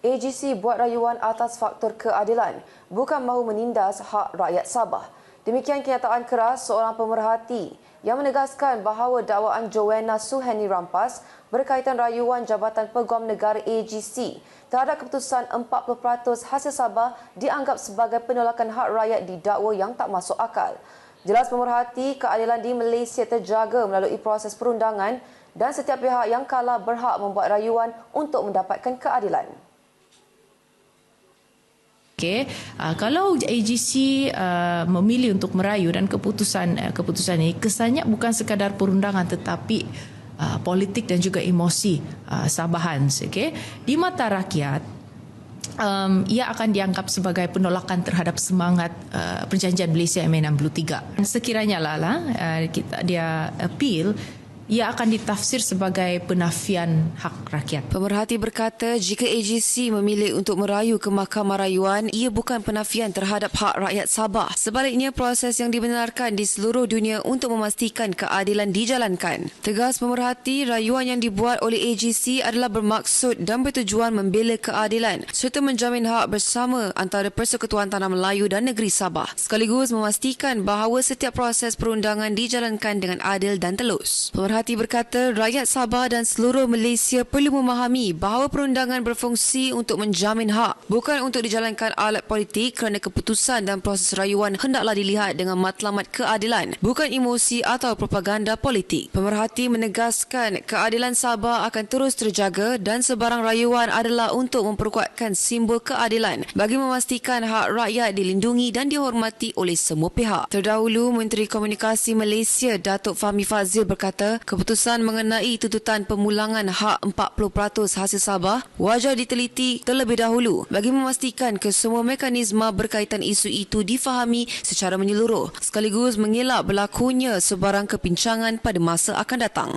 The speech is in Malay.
AGC buat rayuan atas faktor keadilan, bukan mahu menindas hak rakyat Sabah. Demikian kenyataan keras seorang pemerhati yang menegaskan bahawa dakwaan Joanna Suheni Rampas berkaitan rayuan Jabatan Peguam Negara AGC terhadap keputusan 40% hasil Sabah dianggap sebagai penolakan hak rakyat didakwa yang tak masuk akal. Jelas pemerhati, keadilan di Malaysia terjaga melalui proses perundangan dan setiap pihak yang kalah berhak membuat rayuan untuk mendapatkan keadilan. Okay. Uh, kalau AGC uh, memilih untuk merayu dan keputusan uh, keputusan ini kesannya bukan sekadar perundangan tetapi uh, politik dan juga emosi uh, Sabahan. Okay. Di mata rakyat, um, ia akan dianggap sebagai penolakan terhadap semangat uh, perjanjian Malaysia MA63. Sekiranya lah, lah uh, kita, dia appeal, ia akan ditafsir sebagai penafian hak rakyat. Pemerhati berkata jika AGC memilih untuk merayu ke Mahkamah Rayuan, ia bukan penafian terhadap hak rakyat Sabah. Sebaliknya, proses yang dibenarkan di seluruh dunia untuk memastikan keadilan dijalankan. Tegas pemerhati, rayuan yang dibuat oleh AGC adalah bermaksud dan bertujuan membela keadilan serta menjamin hak bersama antara Persekutuan Tanah Melayu dan Negeri Sabah. Sekaligus memastikan bahawa setiap proses perundangan dijalankan dengan adil dan telus. Pemerhati Pemerhati berkata rakyat Sabah dan seluruh Malaysia perlu memahami bahawa perundangan berfungsi untuk menjamin hak bukan untuk dijalankan alat politik kerana keputusan dan proses rayuan hendaklah dilihat dengan matlamat keadilan bukan emosi atau propaganda politik. Pemerhati menegaskan keadilan Sabah akan terus terjaga dan sebarang rayuan adalah untuk memperkuatkan simbol keadilan bagi memastikan hak rakyat dilindungi dan dihormati oleh semua pihak. Terdahulu Menteri Komunikasi Malaysia Datuk Fahmi Fazil berkata keputusan mengenai tuntutan pemulangan hak 40% hasil Sabah wajar diteliti terlebih dahulu bagi memastikan kesemua mekanisme berkaitan isu itu difahami secara menyeluruh sekaligus mengelak berlakunya sebarang kepincangan pada masa akan datang.